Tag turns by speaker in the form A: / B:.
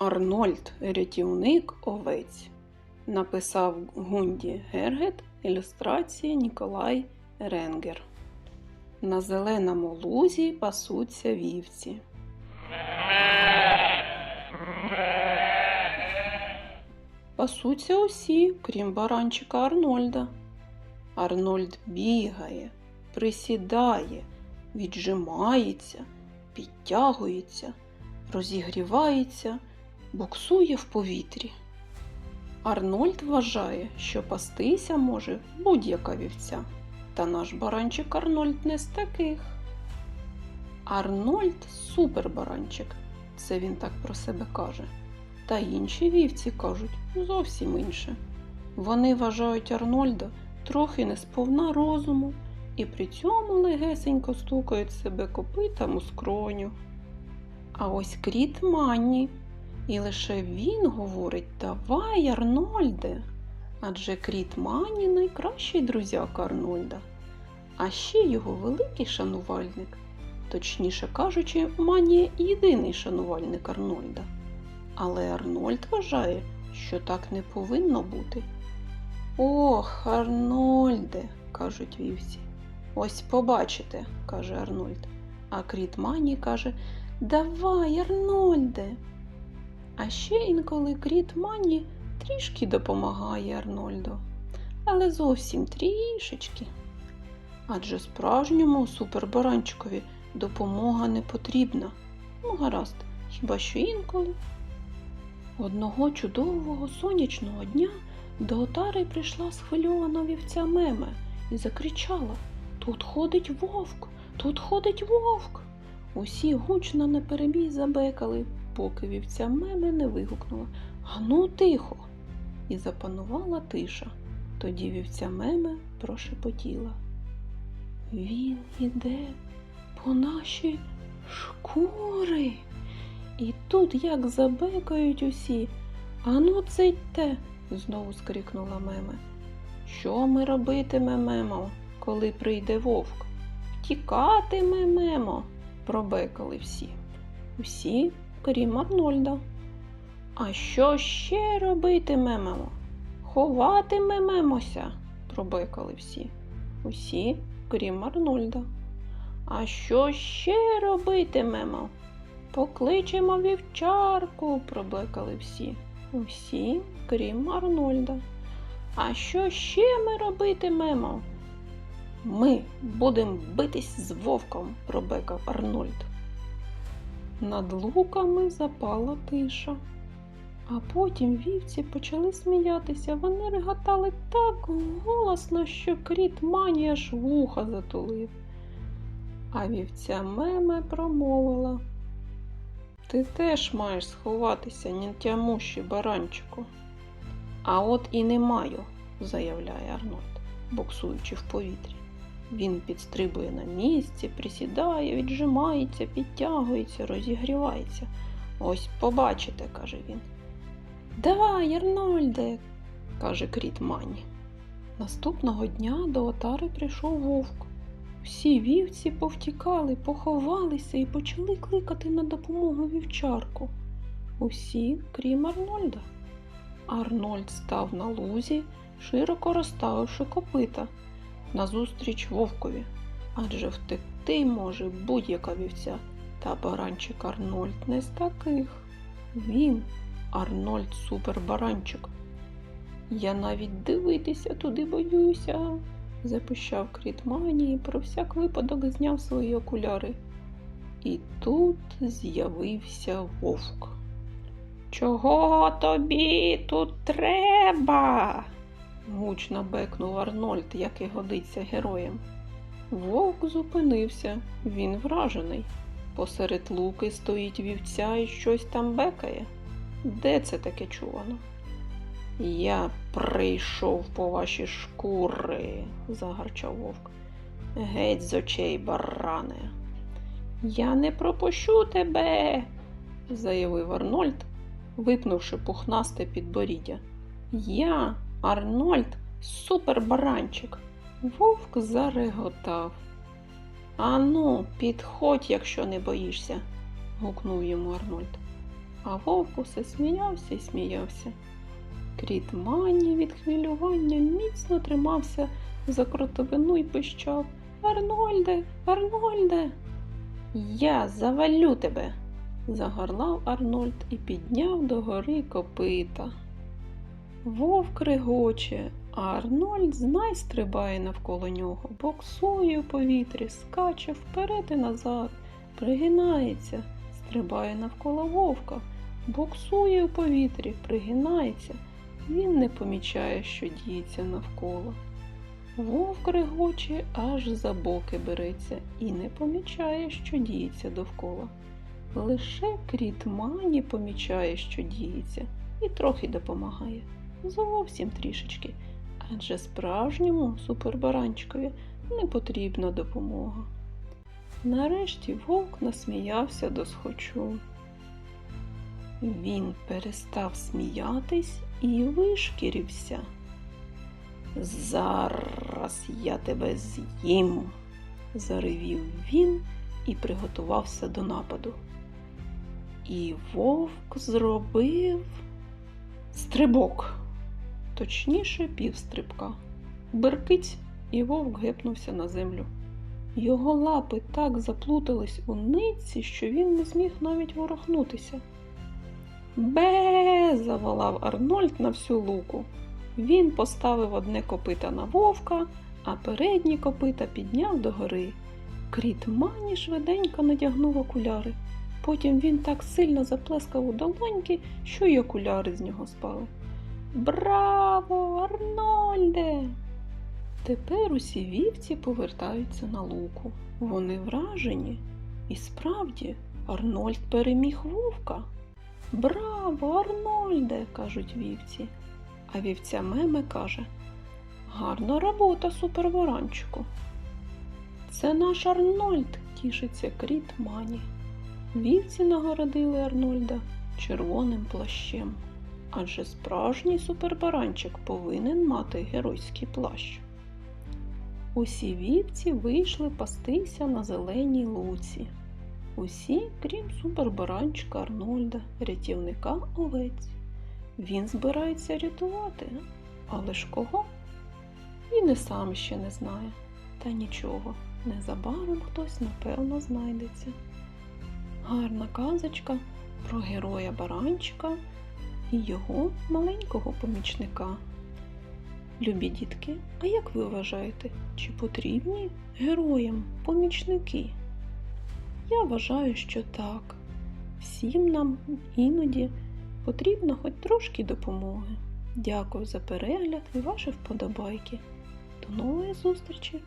A: Арнольд рятівник овець. Написав Гунді Гергет, ілюстрації Ніколай Ренгер. На зеленому лузі пасуться вівці. Пасуться усі, крім баранчика Арнольда. Арнольд бігає, присідає, віджимається, підтягується, розігрівається, буксує в повітрі. Арнольд вважає, що пастися може будь-яка вівця. Та наш баранчик Арнольд не з таких. Арнольд супербаранчик, це він так про себе каже. Та інші вівці кажуть зовсім інше. Вони вважають Арнольда трохи не сповна розуму і при цьому легесенько стукають себе копитам у скроню. А ось кріт Манні, і лише він говорить Давай, Арнольде. Адже кріт Манні найкращий друзяк Арнольда, а ще його великий шанувальник. Точніше кажучи, Манні єдиний шанувальник Арнольда. Але Арнольд вважає, що так не повинно бути. Ох, Арнольде, кажуть вівці. Ось побачите, каже Арнольд. А кріт Мані каже Давай, Арнольде. А ще інколи кріт Мані трішки допомагає Арнольду, але зовсім трішечки. Адже справжньому супербаранчикові допомога не потрібна. Ну, гаразд, хіба що інколи. Одного чудового сонячного дня до отари прийшла схвильована вівця Меме і закричала Тут ходить вовк, тут ходить вовк. Усі гучно наперебій забекали, поки вівця Меме не вигукнула Ану, тихо. І запанувала тиша. Тоді вівця Меме прошепотіла. Він іде по наші шкури. І тут як забекають усі. Ану, цитьте, знову скрикнула меме. Що ми робитимемо, коли прийде вовк? Втікатимемо, пробекали всі. Усі, крім Арнольда. А що ще робитимемо? Ховатимемося, пробекали всі. Усі, крім Арнольда. А що ще робитимемо? Покличемо вівчарку, проблекали всі. Усі, крім Арнольда. А що ще ми робитимемо? Ми будемо битись з вовком, пробекав Арнольд. Над луками запала тиша. А потім вівці почали сміятися. Вони реготали так голосно, що кріт мані аж вуха затулив. А вівця меме промовила. Ти теж маєш сховатися, нетямущий баранчику. А от і не маю, заявляє Арнольд, боксуючи в повітрі. Він підстрибує на місці, присідає, віджимається, підтягується, розігрівається. Ось побачите, каже він. Давай, Арнольде, каже кріт Мані. Наступного дня до отари прийшов вовк. Всі вівці повтікали, поховалися і почали кликати на допомогу вівчарку. Усі, крім Арнольда. Арнольд став на лузі, широко розставивши копита назустріч вовкові, адже втекти може будь-яка вівця, та баранчик Арнольд не з таких. Він, Арнольд супербаранчик. Я навіть дивитися туди боюся запищав кріт Мані і про всяк випадок зняв свої окуляри. І тут з'явився вовк. Чого тобі тут треба? Гучно бекнув Арнольд, як і годиться героям. Вовк зупинився, він вражений. Посеред луки стоїть вівця і щось там бекає. Де це таке чувано? Я прийшов по ваші шкури, загарчав вовк. Геть з очей, баране. Я не пропущу тебе, заявив Арнольд, випнувши пухнасте підборіддя. Я, Арнольд, супербаранчик. Вовк зареготав. Ану, підходь, якщо не боїшся, гукнув йому Арнольд. А вовк усе сміявся і сміявся. Кріт мані від хвилювання міцно тримався за кротовину й пищав Арнольде, Арнольде. Я завалю тебе. загорлав Арнольд і підняв догори копита. Вовк регоче, а Арнольд знай стрибає навколо нього, боксує у повітрі, скаче вперед і назад, пригинається, стрибає навколо вовка, боксує у повітрі, пригинається. Він не помічає, що діється навколо. Вовк регоче, аж за боки береться і не помічає, що діється довкола. Лише кріт мані помічає, що діється, і трохи допомагає. Зовсім трішечки. Адже справжньому супербаранчикові не потрібна допомога. Нарешті вовк насміявся до схочу. Він перестав сміятись і вишкірився. Зараз я тебе з'їм, заревів він і приготувався до нападу. І вовк зробив стрибок, точніше півстрибка. Беркить, і вовк гепнувся на землю. Його лапи так заплутались у нитці, що він не зміг навіть ворухнутися. Бе. заволав Арнольд на всю луку. Він поставив одне копита на вовка, а передні копита підняв догори. Кріт мані швиденько надягнув окуляри. Потім він так сильно заплескав у долоньки, що й окуляри з нього спали. Браво, Арнольде! Тепер усі вівці повертаються на луку. Вони вражені. І справді, Арнольд переміг вовка. Браво, Арнольде! кажуть вівці. А вівця Меме каже Гарна робота, суперворанчику. Це наш Арнольд, тішиться кріт Мані. Вівці нагородили Арнольда червоним плащем. Адже справжній супербаранчик повинен мати геройський плащ. Усі вівці вийшли пастися на зеленій луці. Усі, крім супербаранчика Арнольда, рятівника овець. Він збирається рятувати, але ж кого? І сам ще не знає. Та нічого, незабаром хтось напевно знайдеться. Гарна казочка про героя баранчика і його маленького помічника. Любі дітки, а як ви вважаєте, чи потрібні героям помічники? Я вважаю, що так. Всім нам іноді потрібно хоч трошки допомоги. Дякую за перегляд і ваші вподобайки. До нової зустрічі!